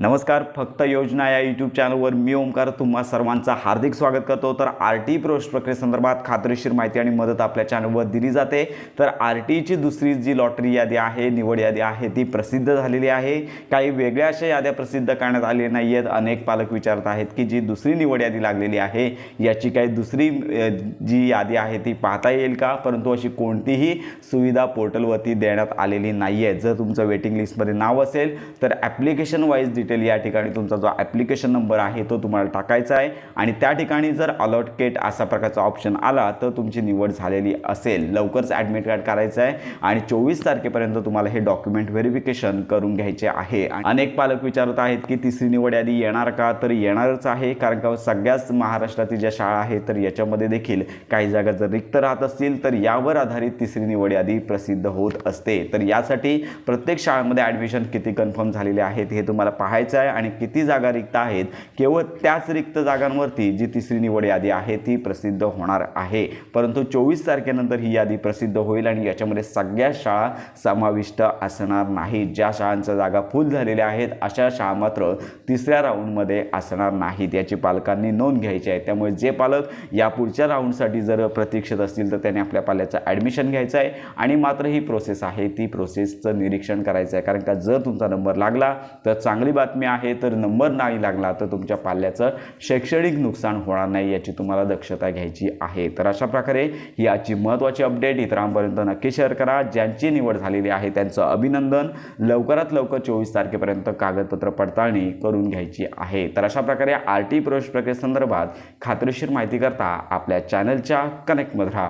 नमस्कार फक्त योजना या यूट्यूब चॅनलवर मी ओमकार तुम्हा सर्वांचं हार्दिक स्वागत करतो. तर आर टी प्रवेश प्रक्रियेसंदर्भात खात्रीशीर माहिती आणि मदत आपल्या चॅनलवर दिली जाते. तर आर टीची दुसरी जी लॉटरी यादी आहे निवड यादी आहे ती प्रसिद्ध झालेली आहे. काही वेगळ्या अशा याद्या प्रसिद्ध करण्यात आलेल्या नाही आहेत अनेक पालक विचारत आहेत की जी दुसरी निवड यादी लागलेली आहे याची काही दुसरी जी यादी आहे ती पाहता येईल का? परंतु अशी कोणतीही सुविधा पोर्टलवरती देण्यात आलेली नाही आहे जर तुमचं वेटिंग लिस्टमध्ये नाव असेल तर ॲप्लिकेशन वाईज डिटेल या ठिकाणी तुमचा जो ॲप्लिकेशन नंबर आहे तो तुम्हाला टाकायचा आहे. आणि त्या ठिकाणी जर अलॉटकेट असा प्रकारचा ऑप्शन आला तर तुमची निवड झालेली असेल. लवकरच ॲडमिट कार्ड करायचं आहे. आणि चोवीस तारखेपर्यंत तुम्हाला हे डॉक्युमेंट व्हेरिफिकेशन करून घ्यायचे आहे. आणि अनेक पालक विचारत आहेत की तिसरी निवड यादी येणार का? तर येणारच आहे. कारण का सगळ्याच महाराष्ट्रातील ज्या शाळा आहेत तर याच्यामध्ये देखील काही जागा जर रिक्त राहत असतील तर यावर आधारित तिसरी निवड यादी प्रसिद्ध होत असते. तर यासाठी प्रत्येक शाळेमध्ये ॲडमिशन किती कन्फर्म झालेले आहेत हे तुम्हाला पाहायचं आहे आणि किती जागा रिक्त आहेत केवळ त्याच रिक्त जागांवरती जी तिसरी निवड यादी आहे ती प्रसिद्ध होणार आहे. परंतु चोवीस तारखेनंतर ही यादी प्रसिद्ध होईल आणि याच्यामध्ये सगळ्या शाळा समाविष्ट असणार नाही ज्या शाळांच्या जागा फुल झालेल्या आहेत अशा शाळा मात्र तिसऱ्या राऊंडमध्ये असणार नाहीत. याची पालकांनी नोंद घ्यायची आहे. त्यामुळे जे पालक या पुढच्या राऊंडसाठी जर प्रतीक्षित असतील तर त्यांनी आपल्या पाल्याचं ॲडमिशन घ्यायचं आहे. आणि मात्र ही प्रोसेस आहे ती प्रोसेसचं निरीक्षण करायचं आहे. कारण का जर तुमचा नंबर लागला तर चांगली बातमी आहे तर नंबर नाही लागला तर तुमच्या पाल्याचं शैक्षणिक नुकसान होणार नाही याची तुम्हाला दक्षता घ्यायची आहे. तर अशा प्रकारे ही आजची महत्त्वाची अपडेट इतरांपर्यंत नक्की शेअर करा. ज्यांची निवड झालेली आहे त्यांचं अभिनंदन. लवकरात लवकर चोवीस तारखेपर्यंत कागदपत्र पडताळणी करून घ्यायची आहे. तर अशा प्रकारे आर टी प्रवेश प्रक्रियेसंदर्भात खात्रीशीर माहिती करता आपल्या चॅनलच्या कनेक्टमध्ये राहा.